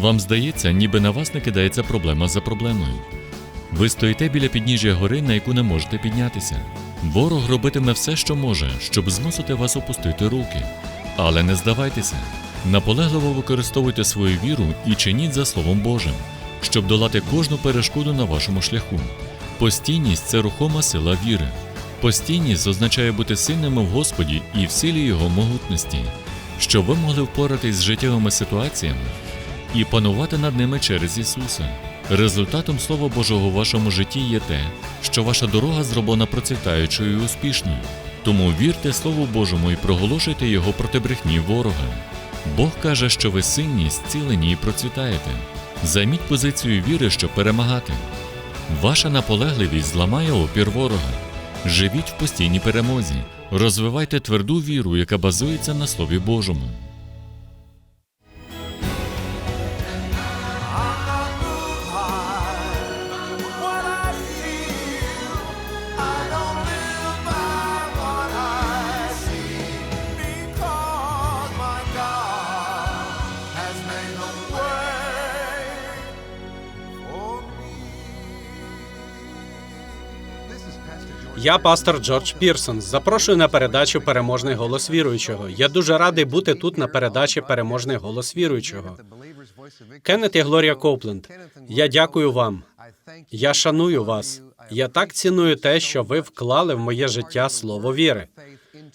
Вам здається, ніби на вас не кидається проблема за проблемою. Ви стоїте біля підніжжя гори, на яку не можете піднятися. Ворог робитиме все, що може, щоб змусити вас опустити руки. Але не здавайтеся. Наполегливо використовуйте свою віру і чиніть за Словом Божим, щоб долати кожну перешкоду на вашому шляху. Постійність це рухома сила віри. Постійність означає бути сильними в Господі і в силі Його могутності, щоб ви могли впоратись з життєвими ситуаціями і панувати над ними через Ісуса. Результатом Слова Божого в вашому житті є те, що ваша дорога зроблена процвітаючою і успішною. Тому вірте Слову Божому і проголошуйте його проти брехні ворога. Бог каже, що ви сильні, зцілені і процвітаєте. Займіть позицію віри, щоб перемагати. Ваша наполегливість зламає опір ворога. Живіть в постійній перемозі, розвивайте тверду віру, яка базується на Слові Божому. Я пастор Джордж Пірсон. Запрошую на передачу Переможний голос віруючого. Я дуже радий бути тут на передачі Переможний голос віруючого. Кеннет і Глорія Копленд. Я дякую вам. Я шаную вас. Я так ціную те, що ви вклали в моє життя слово віри.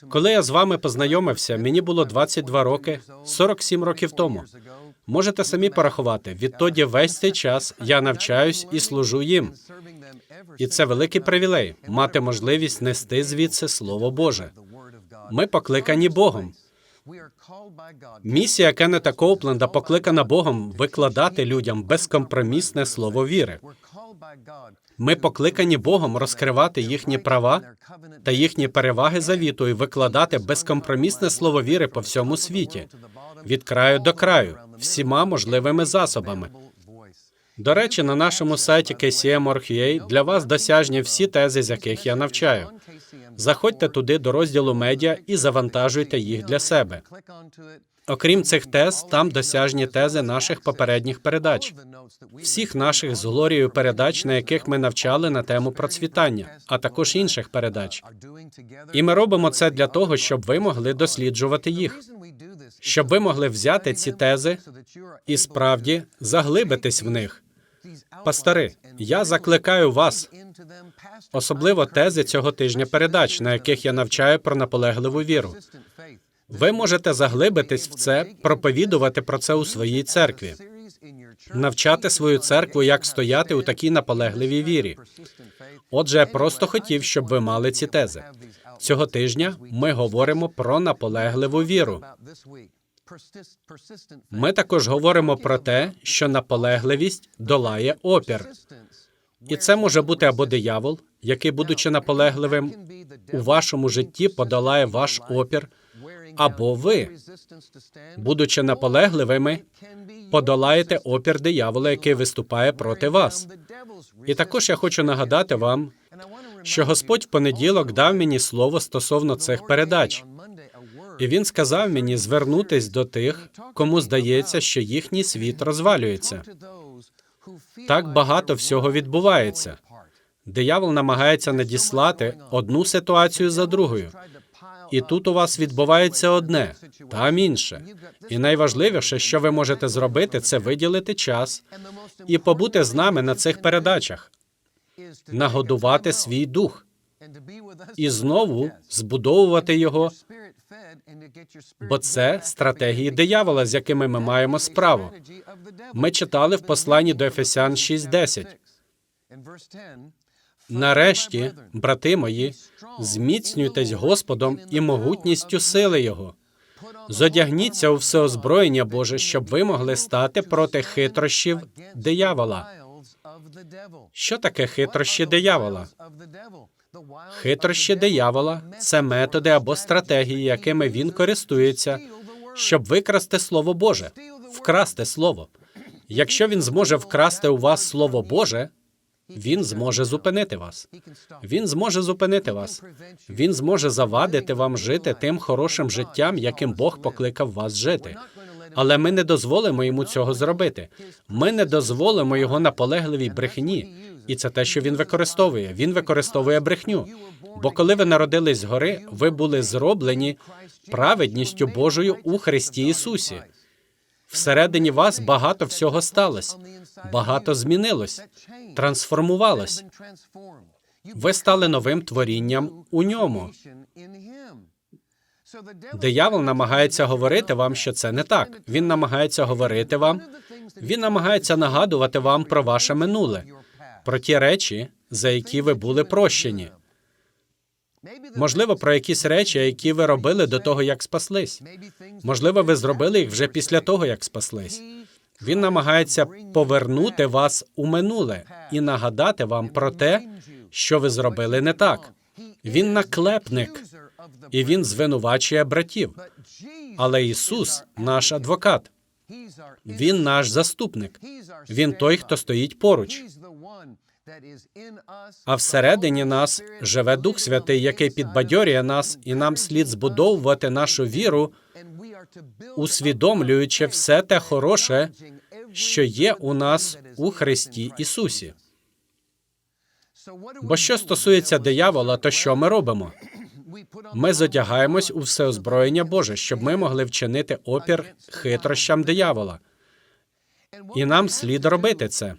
Коли я з вами познайомився, мені було 22 роки, 47 років тому. Можете самі порахувати. Відтоді весь цей час я навчаюсь і служу їм. І це великий привілей мати можливість нести звідси Слово Боже. Ми покликані Богом. Місія Кеннета Коупленда покликана Богом викладати людям безкомпромісне слово віри. Ми покликані Богом розкривати їхні права та їхні переваги завіту і викладати безкомпромісне слово віри по всьому світі, від краю до краю, всіма можливими засобами. До речі, на нашому сайті KCM.org.ua для вас досяжні всі тези, з яких я навчаю. Заходьте туди до розділу медіа і завантажуйте їх для себе. Окрім цих тез, там досяжні тези наших попередніх передач, всіх наших з Глорією передач, на яких ми навчали на тему процвітання, а також інших передач. І ми робимо це для того, щоб ви могли досліджувати їх, щоб ви могли взяти ці тези і справді заглибитись в них. Пастори, я закликаю вас, особливо тези цього тижня передач, на яких я навчаю про наполегливу віру. Ви можете заглибитись в це, проповідувати про це у своїй церкві, навчати свою церкву, як стояти у такій наполегливій вірі. Отже, я просто хотів, щоб ви мали ці тези. Цього тижня ми говоримо про наполегливу віру. Ми також говоримо про те, що наполегливість долає опір. І це може бути або диявол, який, будучи наполегливим, у вашому житті подолає ваш опір, або ви, будучи наполегливими, подолаєте опір диявола, який виступає проти вас. І також я хочу нагадати вам, що Господь в понеділок дав мені слово стосовно цих передач. І він сказав мені звернутись до тих, кому здається, що їхній світ розвалюється. Так багато всього відбувається. Диявол намагається надіслати одну ситуацію за другою. І тут у вас відбувається одне, там інше. І найважливіше, що ви можете зробити, це виділити час і побути з нами на цих передачах, нагодувати свій дух і знову збудовувати його, бо це стратегії диявола, з якими ми маємо справу. Ми читали в посланні до Ефесян 6.10. Нарешті, брати мої, зміцнюйтесь Господом і могутністю сили Його. Зодягніться у все озброєння Боже, щоб ви могли стати проти хитрощів диявола. Що таке хитрощі диявола? Хитрощі диявола це методи або стратегії, якими він користується, щоб викрасти слово Боже, вкрасти слово. Якщо він зможе вкрасти у вас слово Боже, він зможе зупинити вас. Він зможе зупинити вас. Він зможе завадити вам жити тим хорошим життям, яким Бог покликав вас жити. Але ми не дозволимо йому цього зробити. Ми не дозволимо його наполегливій брехні. І це те, що він використовує. Він використовує брехню. Бо коли ви народились згори, ви були зроблені праведністю Божою у Христі Ісусі. Всередині вас багато всього сталося, багато змінилось, трансформувалось. Ви стали новим творінням у ньому. Диявол намагається говорити вам, що це не так. Він намагається говорити вам, він намагається нагадувати вам про ваше минуле, про ті речі, за які ви були прощені. Можливо, про якісь речі, які ви робили до того, як спаслись. Можливо, ви зробили їх вже після того, як спаслись. Він намагається повернути вас у минуле і нагадати вам про те, що ви зробили не так. Він наклепник, і він звинувачує братів. Але Ісус наш адвокат, Він наш заступник. Він той, хто стоїть поруч. А всередині нас живе Дух Святий, який підбадьорює нас, і нам слід збудовувати нашу віру, усвідомлюючи все те хороше, що є у нас у Христі Ісусі. Бо що стосується диявола, то що ми робимо? Ми зодягаємось у всеозброєння Боже, щоб ми могли вчинити опір хитрощам диявола. І нам слід робити це.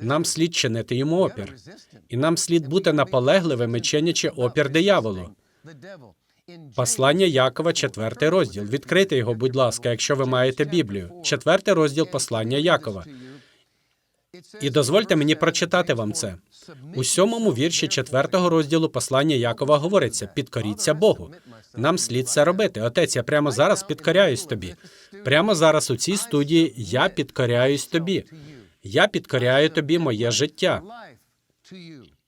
Нам слід чинити йому опір. І нам слід бути наполегливими, чинячи опір дияволу. Послання Якова, четвертий розділ. Відкрийте його, будь ласка, якщо ви маєте Біблію. Четвертий розділ послання Якова. І дозвольте мені прочитати вам це. У сьомому вірші четвертого розділу послання Якова говориться: підкоріться Богу. Нам слід це робити. Отець, я прямо зараз підкоряюсь тобі. Прямо зараз у цій студії я підкоряюсь тобі. Я підкоряю тобі моє життя.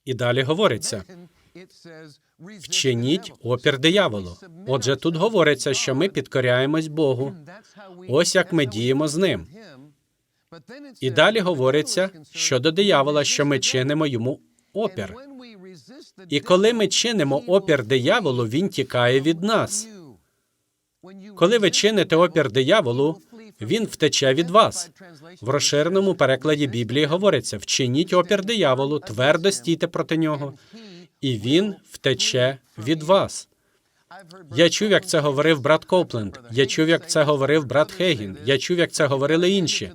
І далі говориться: вчиніть опір дияволу. Отже, тут говориться, що ми підкоряємось Богу. Ось як ми діємо з ним. І далі говориться щодо диявола, що ми чинимо йому опір. І коли ми чинимо опір дияволу, він тікає від нас. Коли ви чините опір дияволу, він втече від вас. В розширеному перекладі Біблії говориться: вчиніть опір дияволу, твердо стійте проти нього, і він втече від вас. Я чув, як це говорив брат Копленд. Я чув, як це говорив брат Хейгін. Я чув, як це говорили інші.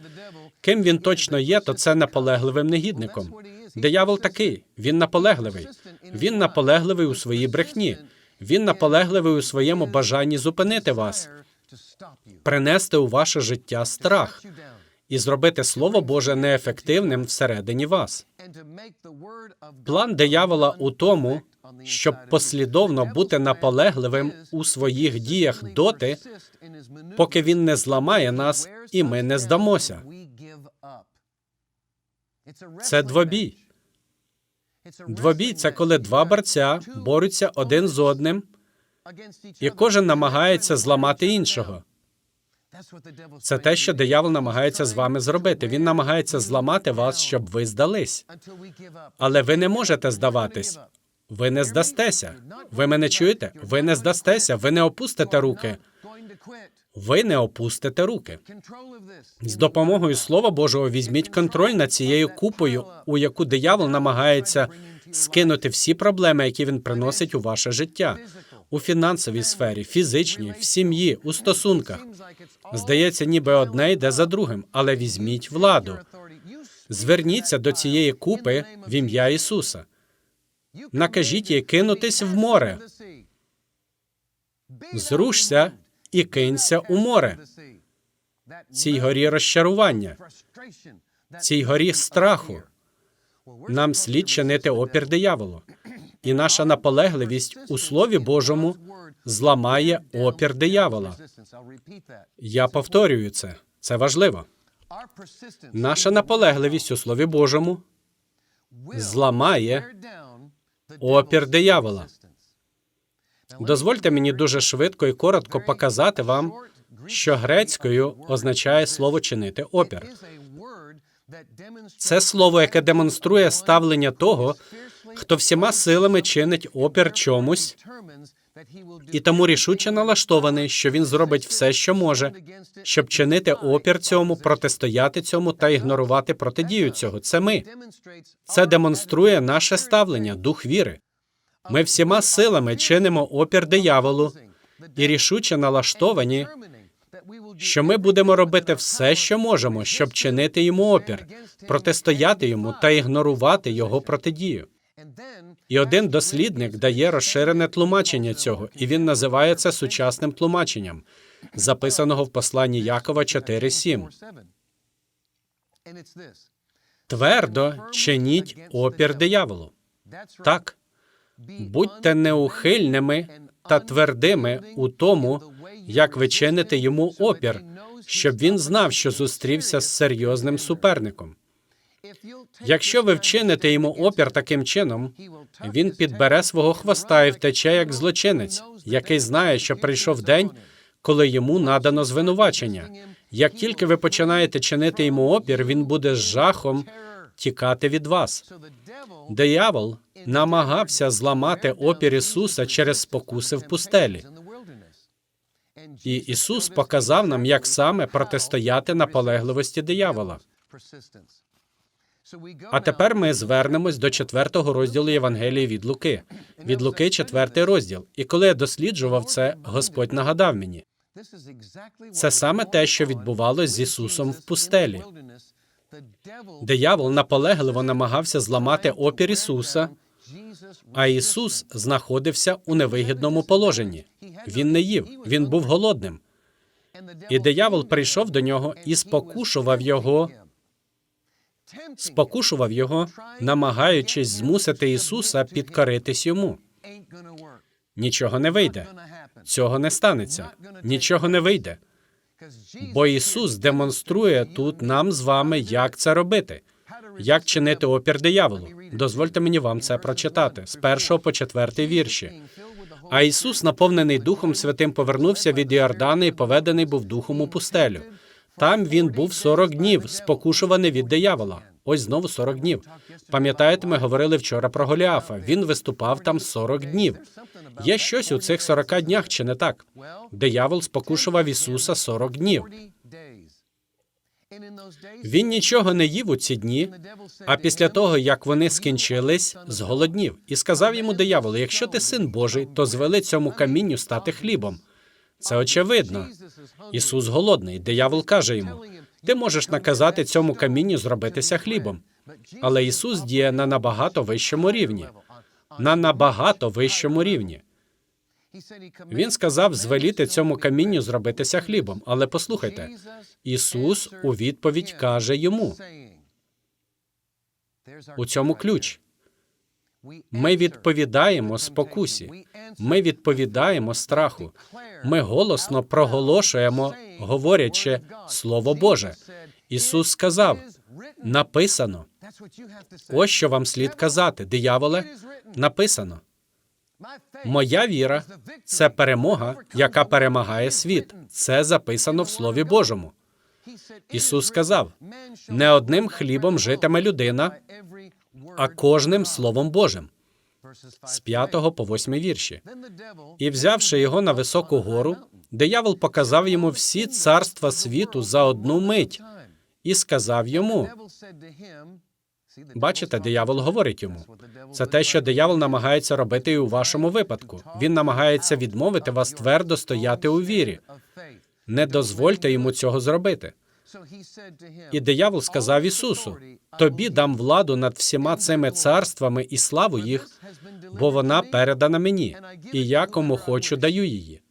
Ким він точно є, то це наполегливим негідником. Диявол такий. Він наполегливий. Він наполегливий у своїй брехні. Він наполегливий у своєму бажанні зупинити вас, принести у ваше життя страх і зробити Слово Боже неефективним всередині вас. План диявола у тому, щоб послідовно бути наполегливим у своїх діях доти, поки він не зламає нас, і ми не здамося. Це двобій. Двобій це коли два борця борються один з одним, і кожен намагається зламати іншого. Це те, що диявол намагається з вами зробити. Він намагається зламати вас, щоб ви здались. Але ви не можете здаватись. Ви не здастеся. Ви мене чуєте? Ви не здастеся. Ви не опустите руки. Ви не опустите руки. З допомогою Слова Божого візьміть контроль над цією купою, у яку диявол намагається скинути всі проблеми, які він приносить у ваше життя у фінансовій сфері, фізичній, в сім'ї, у стосунках. Здається, ніби одне йде за другим, але візьміть владу. Зверніться до цієї купи в ім'я Ісуса. Накажіть їй кинутись в море. Зрушся і кинься у море. Цій горі розчарування, цій горі страху. Нам слід чинити опір дияволу. І наша наполегливість у Слові Божому зламає опір диявола. Я повторюю це. Це важливо. Наша наполегливість у Слові Божому зламає опір диявола. Дозвольте мені дуже швидко і коротко показати вам, що грецькою означає слово чинити опір. Це слово, яке демонструє ставлення того, хто всіма силами чинить опір чомусь, І тому рішуче налаштований, що він зробить все, що може, щоб чинити опір цьому, протистояти цьому та ігнорувати протидію цього. Це ми. Це демонструє наше ставлення, дух віри. Ми всіма силами чинимо опір дияволу і рішуче налаштовані, що ми будемо робити все, що можемо, щоб чинити йому опір, протистояти йому та ігнорувати його протидію. І один дослідник дає розширене тлумачення цього, і він називає це сучасним тлумаченням, записаного в посланні Якова 4.7. Твердо чиніть опір дияволу. Так, будьте неухильними та твердими у тому, як ви чините йому опір, щоб він знав, що зустрівся з серйозним суперником. Якщо ви вчините йому опір таким чином, він підбере свого хвоста і втече як злочинець, який знає, що прийшов день, коли йому надано звинувачення. Як тільки ви починаєте чинити йому опір, він буде з жахом тікати від вас. Диявол намагався зламати опір Ісуса через спокуси в пустелі. І Ісус показав нам, як саме протистояти наполегливості диявола. А тепер ми звернемось до четвертого розділу Євангелії від Луки. Від Луки, четвертий розділ. І коли я досліджував це, Господь нагадав мені. Це саме те, що відбувалось з Ісусом в пустелі. Диявол наполегливо намагався зламати опір Ісуса, а Ісус знаходився у невигідному положенні. Він не їв, він був голодним. І диявол прийшов до нього і спокушував його, спокушував його, намагаючись змусити Ісуса підкоритись йому. Нічого не вийде. Цього не станеться. Нічого не вийде. Бо Ісус демонструє тут нам з вами, як це робити, як чинити опір дияволу. Дозвольте мені вам це прочитати з першого по четвертий вірші. А Ісус, наповнений Духом Святим, повернувся від Іордани і поведений був духом у пустелю. Там він був 40 днів, спокушуваний від диявола. Ось знову 40 днів. Пам'ятаєте, ми говорили вчора про Голіафа. Він виступав там 40 днів. Є щось у цих 40 днях, чи не так? Диявол спокушував Ісуса 40 днів. Він нічого не їв у ці дні, а після того, як вони скінчились, зголоднів, і сказав йому диявол: якщо ти син Божий, то звели цьому камінню стати хлібом. Це очевидно. Ісус голодний. Диявол каже йому: ти можеш наказати цьому камінню зробитися хлібом. Але Ісус діє на набагато вищому рівні. На набагато вищому рівні. Він сказав звеліти цьому камінню зробитися хлібом. Але послухайте, Ісус у відповідь каже йому: у цьому ключ. Ми відповідаємо спокусі, ми відповідаємо страху. Ми голосно проголошуємо, говорячи Слово Боже. Ісус сказав: написано. Ось що вам слід казати, дияволе, написано. Моя віра це перемога, яка перемагає світ. Це записано в Слові Божому. Ісус сказав: не одним хлібом житиме людина, а кожним Словом Божим. З 5 по 8 вірші. І взявши його на високу гору, диявол показав йому всі царства світу за одну мить і сказав йому: Бачите, диявол говорить йому. Це те, що диявол намагається робити і у вашому випадку. Він намагається відмовити вас твердо стояти у вірі. Не дозвольте йому цього зробити. І диявол сказав Ісусу: Тобі дам владу над всіма цими царствами і славу їх, бо вона передана мені, і я кому хочу даю її.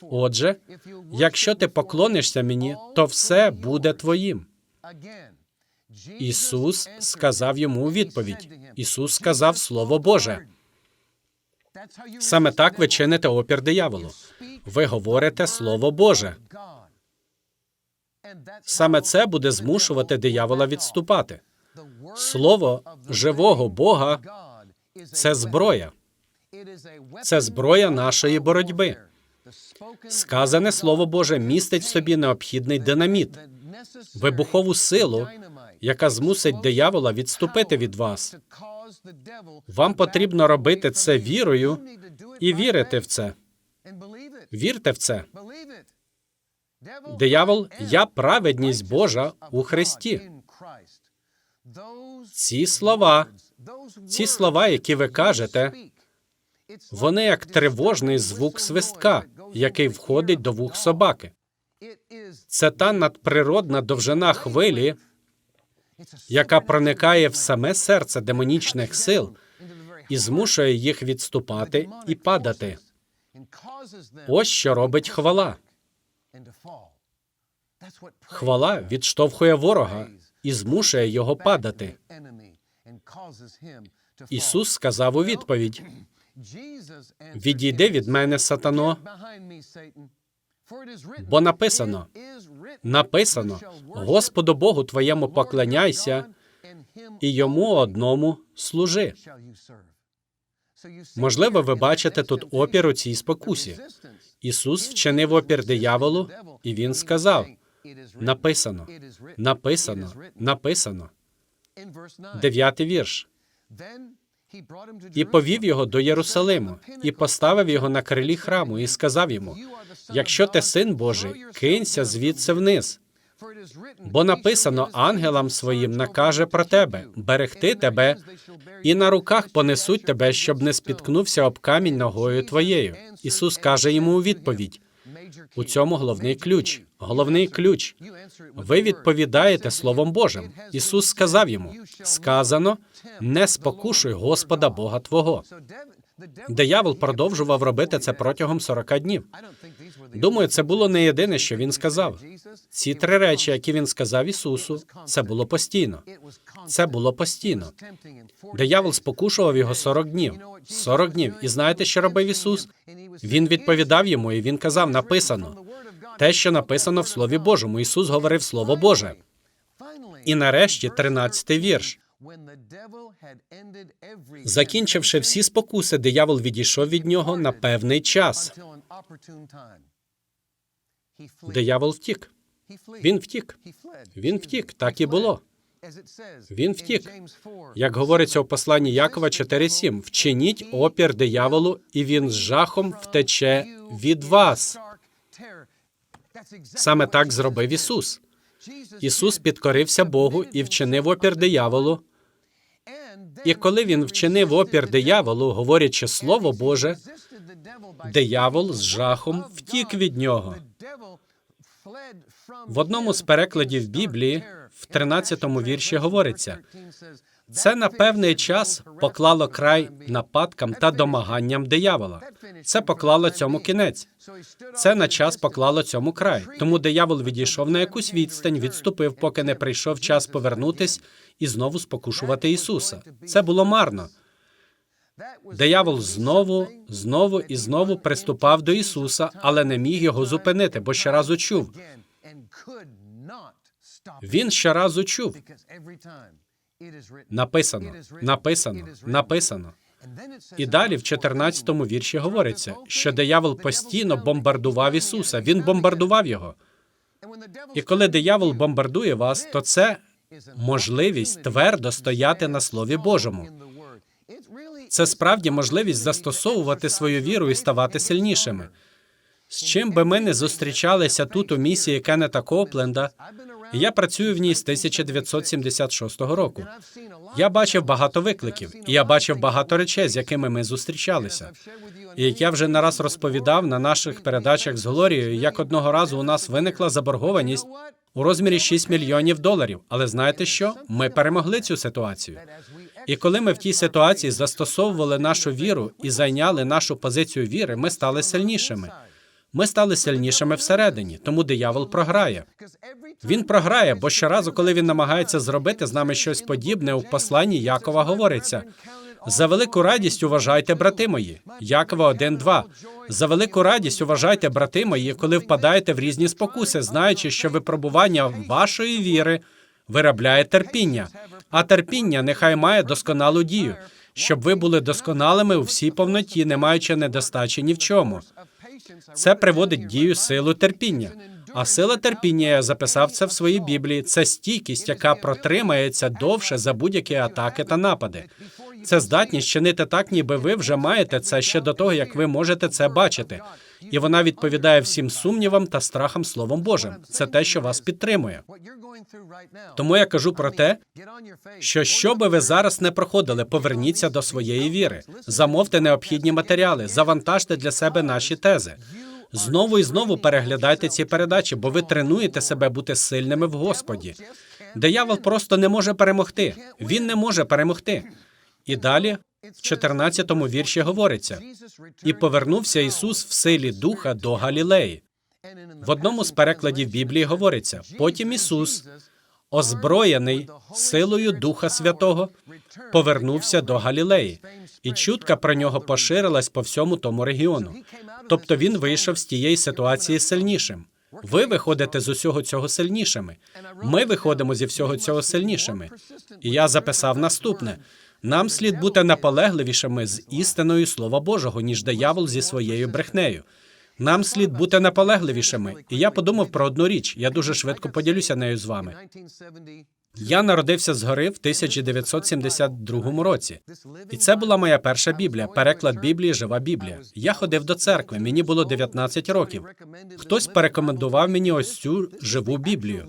Отже, якщо ти поклонишся мені, то все буде твоїм. Ісус сказав йому у відповідь. Ісус сказав Слово Боже. Саме так ви чините опір дияволу. Ви говорите Слово Боже. Саме це буде змушувати диявола відступати. Слово живого Бога це зброя. Це зброя нашої боротьби. Сказане Слово Боже містить в собі необхідний динаміт, вибухову силу, яка змусить диявола відступити від вас. Вам потрібно робити це вірою і вірити в це. Вірте в це. Диявол, я праведність Божа у Христі. Ці слова, ці слова, які ви кажете, вони як тривожний звук свистка, який входить до вух собаки. Це та надприродна довжина хвилі, яка проникає в саме серце демонічних сил і змушує їх відступати і падати. Ось що робить хвала. Хвала відштовхує ворога і змушує його падати. Ісус сказав у відповідь: Відійди від мене, сатано, бо написано, написано, Господу Богу твоєму поклоняйся і йому одному служи. Можливо, ви бачите тут опір у цій спокусі. Ісус вчинив опір дияволу, і він сказав: написано, написано, написано. Дев'ятий вірш. І повів його до Єрусалиму, і поставив його на крилі храму, і сказав йому: Якщо ти син Божий, кинься звідси вниз. Бо написано ангелам своїм накаже про тебе берегти тебе, і на руках понесуть тебе, щоб не спіткнувся об камінь ногою твоєю. Ісус каже йому у відповідь: у цьому головний ключ. Головний ключ. Ви відповідаєте Словом Божим. Ісус сказав йому: сказано, не спокушуй Господа Бога Твого. Диявол продовжував робити це протягом 40 днів. Думаю, це було не єдине, що він сказав. Ці три речі, які він сказав Ісусу, це було постійно. Це було постійно. Диявол спокушував його 40 днів. 40 днів. І знаєте, що робив Ісус? Він відповідав йому, і він казав: написано те, що написано в Слові Божому. Ісус говорив Слово Боже. І нарешті 13-й вірш. Закінчивши всі спокуси, диявол відійшов від нього на певний час. Диявол втік. Він втік. Він втік. Так і було. Він втік. Як говориться у посланні Якова 4.7, вчиніть опір дияволу, і він з жахом втече від вас. Саме так зробив Ісус. Ісус підкорився Богу і вчинив опір дияволу. І коли він вчинив опір дияволу, говорячи Слово Боже, диявол з жахом втік від нього. В одному з перекладів Біблії, в 13-му вірші говориться: це на певний час поклало край нападкам та домаганням диявола. Це поклало цьому кінець. Це на час поклало цьому край. Тому диявол відійшов на якусь відстань, відступив, поки не прийшов час повернутись і знову спокушувати Ісуса. Це було марно. Диявол знову, знову і знову приступав до Ісуса, але не міг його зупинити, бо щоразу чув. Він щоразу чув. Написано, написано, написано. І далі в 14-му вірші говориться, що диявол постійно бомбардував Ісуса. Він бомбардував його. І коли диявол бомбардує вас, то це можливість твердо стояти на Слові Божому. Це справді можливість застосовувати свою віру і ставати сильнішими. З чим би ми не зустрічалися тут у місії Кеннета Копленда, я працюю в ній з 1976 року. Я бачив багато викликів, і я бачив багато речей, з якими ми зустрічалися. І як я вже не раз розповідав на наших передачах з Глорією, як одного разу у нас виникла заборгованість у розмірі 6 мільйонів доларів. Але знаєте що? Ми перемогли цю ситуацію. І коли ми в тій ситуації застосовували нашу віру і зайняли нашу позицію віри, ми стали сильнішими. Ми стали сильнішими всередині, тому диявол програє. Він програє, бо щоразу, коли він намагається зробити з нами щось подібне, у посланні Якова говориться: за велику радість уважайте, брати мої. Якова 1.2. За велику радість уважайте, брати мої, коли впадаєте в різні спокуси, знаючи, що випробування вашої віри виробляє терпіння, а терпіння нехай має досконалу дію, щоб ви були досконалими у всій повноті, не маючи недостачі ні в чому. Це приводить дію силу терпіння. А сила терпіння, я записав це в своїй Біблії, це стійкість, яка протримається довше за будь-які атаки та напади. Це здатність чинити так, ніби ви вже маєте це ще до того, як ви можете це бачити. І вона відповідає всім сумнівам та страхам Словом Божим. Це те, що вас підтримує. Тому я кажу про те, що що би ви зараз не проходили, поверніться до своєї віри, замовте необхідні матеріали, завантажте для себе наші тези. Знову і знову переглядайте ці передачі, бо ви тренуєте себе бути сильними в Господі. Диявол просто не може перемогти. Він не може перемогти. І далі в 14-му вірші говориться: і повернувся Ісус в силі Духа до Галілеї. В одному з перекладів Біблії говориться: потім Ісус, озброєний силою Духа Святого, повернувся до Галілеї, і чутка про нього поширилась по всьому тому регіону. Тобто він вийшов з тієї ситуації сильнішим. Ви виходите з усього цього сильнішими. Ми виходимо зі всього цього сильнішими. І я записав наступне: нам слід бути наполегливішими з істиною Слова Божого, ніж диявол зі своєю брехнею. Нам слід бути наполегливішими. І я подумав про одну річ. Я дуже швидко поділюся нею з вами. Я народився згори в 1972 році. І це була моя перша Біблія, переклад Біблії Жива Біблія. Я ходив до церкви, мені було 19 років. Хтось порекомендував мені ось цю живу Біблію.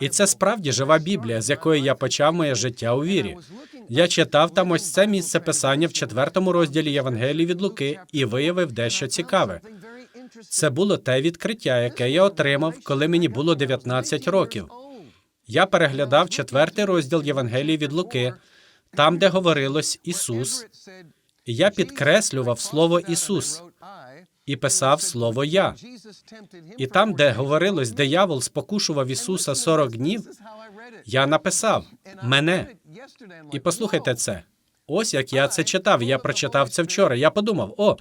І це справді жива Біблія, з якої я почав моє життя у вірі. Я читав там ось це місце писання в четвертому розділі Євангелії від Луки і виявив дещо цікаве. Це було те відкриття, яке я отримав, коли мені було 19 років. Я переглядав четвертий розділ Євангелії від Луки, там, де говорилось Ісус, і я підкреслював слово Ісус і писав слово Я. І там, де говорилось, диявол спокушував Ісуса 40 днів, я написав мене. І послухайте це. Ось як я це читав. Я прочитав це вчора. Я подумав: о,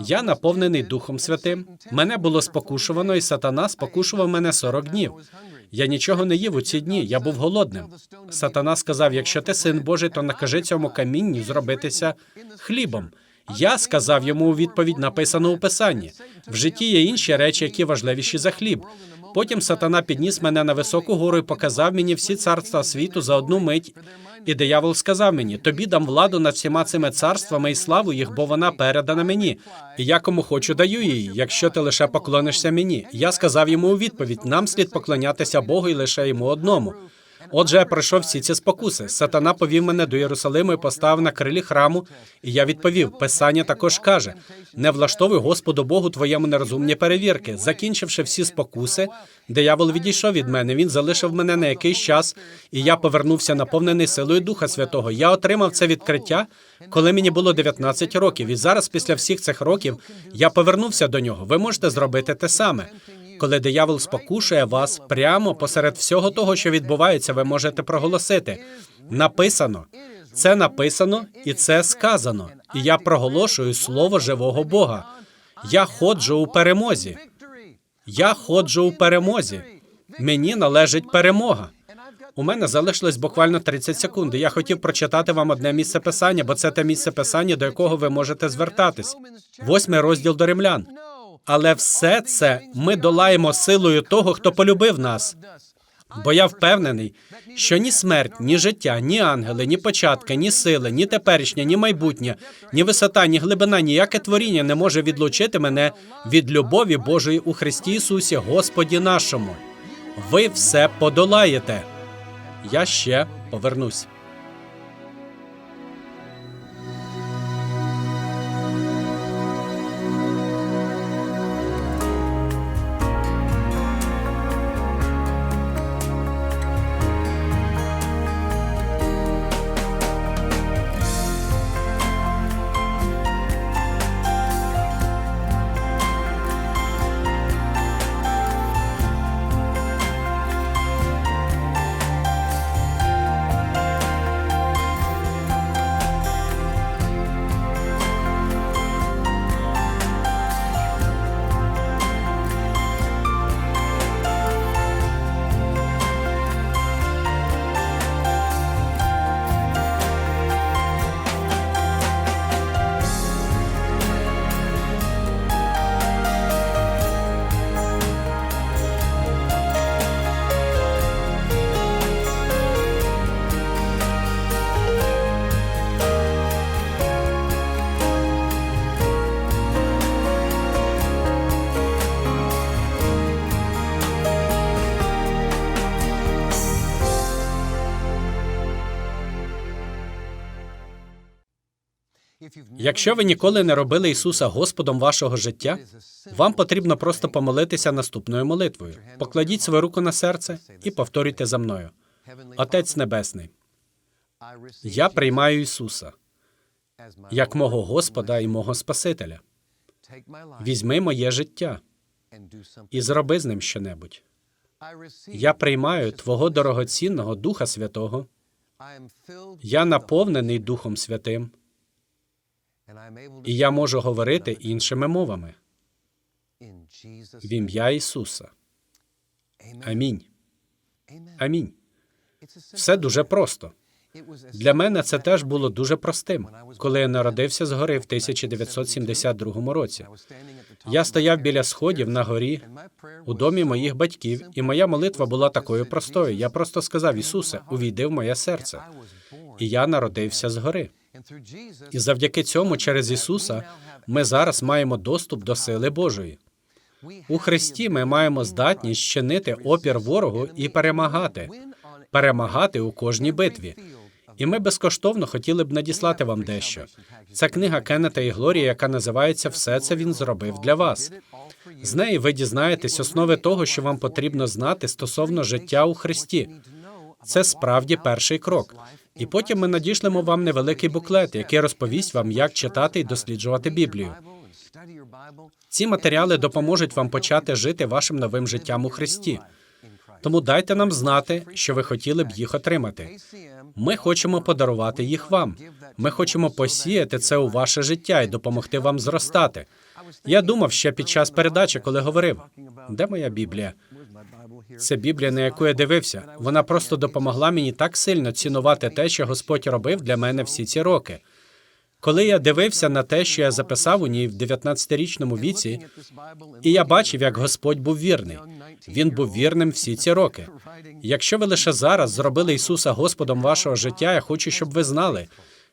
я наповнений Духом Святим. Мене було спокушувано, і сатана спокушував мене 40 днів. Я нічого не їв у ці дні, я був голодним. Сатана сказав: якщо ти син Божий, то накажи цьому камінню зробитися хлібом. Я сказав йому у відповідь, написано у писанні. В житті є інші речі, які важливіші за хліб. Потім сатана підніс мене на високу гору і показав мені всі царства світу за одну мить. І диявол сказав мені: тобі дам владу над всіма цими царствами і славу їх, бо вона передана мені. І я кому хочу даю її, якщо ти лише поклонишся мені. Я сказав йому у відповідь: нам слід поклонятися Богу і лише йому одному. Отже, я пройшов всі ці спокуси. Сатана повів мене до Єрусалиму і поставив на крилі храму. І я відповів: Писання також каже: не влаштовуй Господу Богу твоєму нерозумні перевірки. Закінчивши всі спокуси, диявол відійшов від мене. Він залишив мене на якийсь час, і я повернувся наповнений силою Духа Святого. Я отримав це відкриття, коли мені було 19 років. І зараз, після всіх цих років, я повернувся до нього. Ви можете зробити те саме. Коли диявол спокушує вас прямо посеред всього того, що відбувається, ви можете проголосити. Написано. Це написано і це сказано. І я проголошую слово живого Бога. Я ходжу у перемозі. Я ходжу у перемозі. Мені належить перемога. У мене залишилось буквально 30 секунд. Я хотів прочитати вам одне місце писання, бо це те місце писання, до якого ви можете звертатись. Восьмий розділ до римлян. Але все це ми долаємо силою того, хто полюбив нас. Бо я впевнений, що ні смерть, ні життя, ні ангели, ні початки, ні сили, ні теперішнє, ні майбутнє, ні висота, ні глибина, ніяке творіння не може відлучити мене від любові Божої у Христі Ісусі, Господі нашому. Ви все подолаєте. Я ще повернусь. Якщо ви ніколи не робили Ісуса Господом вашого життя, вам потрібно просто помолитися наступною молитвою. Покладіть свою руку на серце і повторюйте за мною. Отець Небесний, я приймаю Ісуса як мого Господа і мого Спасителя. Візьми моє життя і зроби з ним щонебудь. Я приймаю Твого дорогоцінного Духа Святого. Я наповнений Духом Святим, і я можу говорити іншими мовами в ім'я Ісуса. Амінь. Амінь. Все дуже просто. Для мене це теж було дуже простим, коли я народився згори в 1972 році. Я стояв біля сходів на горі у домі моїх батьків, і моя молитва була такою простою. Я просто сказав: Ісусе, увійди в моє серце. І я народився згори. І завдяки цьому, через Ісуса, ми зараз маємо доступ до сили Божої. У Христі ми маємо здатність чинити опір ворогу і перемагати, перемагати у кожній битві. І ми безкоштовно хотіли б надіслати вам дещо. Це книга Кеннета і Глорія, яка називається Все це він зробив для вас. З неї ви дізнаєтесь основи того, що вам потрібно знати стосовно життя у Христі. Це справді перший крок. І потім ми надішлемо вам невеликий буклет, який розповість вам, як читати і досліджувати Біблію. Ці матеріали допоможуть вам почати жити вашим новим життям у Христі. Тому дайте нам знати, що ви хотіли б їх отримати. Ми хочемо подарувати їх вам. Ми хочемо посіяти це у ваше життя і допомогти вам зростати. Я думав ще під час передачі, коли говорив, де моя Біблія? Це Біблія, на яку я дивився. Вона просто допомогла мені так сильно цінувати те, що Господь робив для мене всі ці роки. Коли я дивився на те, що я записав у ній в 19-річному віці, і я бачив, як Господь був вірний. Він був вірним всі ці роки. Якщо ви лише зараз зробили Ісуса Господом вашого життя, я хочу, щоб ви знали,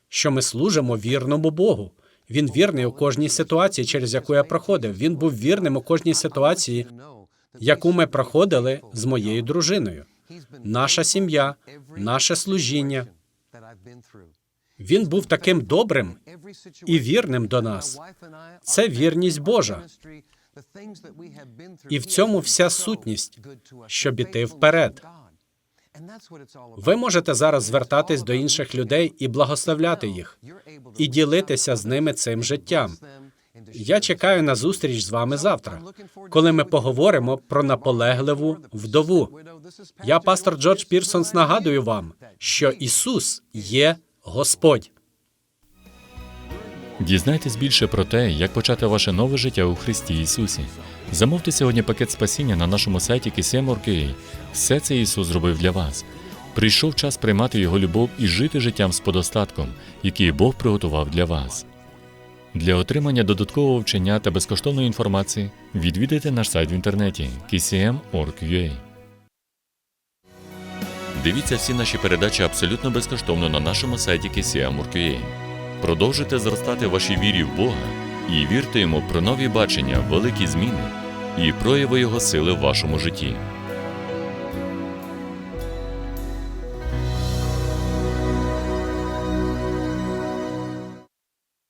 що ми служимо вірному Богу. Він вірний у кожній ситуації, через яку я проходив. Він був вірним у кожній ситуації, яку ми проходили з моєю дружиною. Наша сім'я, наше служіння. Він був таким добрим і вірним до нас. Це вірність Божа. І в цьому вся сутність, щоб іти вперед. Ви можете зараз звертатись до інших людей і благословляти їх, і ділитися з ними цим життям. Я чекаю на зустріч з вами завтра, коли ми поговоримо про наполегливу вдову. Я, пастор Джордж Пірсонс, нагадую вам, що Ісус є Господь. Дізнайтесь більше про те, як почати ваше нове життя у Христі Ісусі. Замовте сьогодні пакет спасіння на нашому сайті KCM.org.ua. Все це Ісус зробив для вас. Прийшов час приймати Його любов і жити життям з подостатком, який Бог приготував для вас. Для отримання додаткового вчення та безкоштовної інформації відвідайте наш сайт в інтернеті kcm.org.ua. Дивіться всі наші передачі абсолютно безкоштовно на нашому сайті kcm.org.ua. Продовжуйте зростати вашій вірі в Бога і вірте йому про нові бачення, великі зміни і прояви Його сили в вашому житті.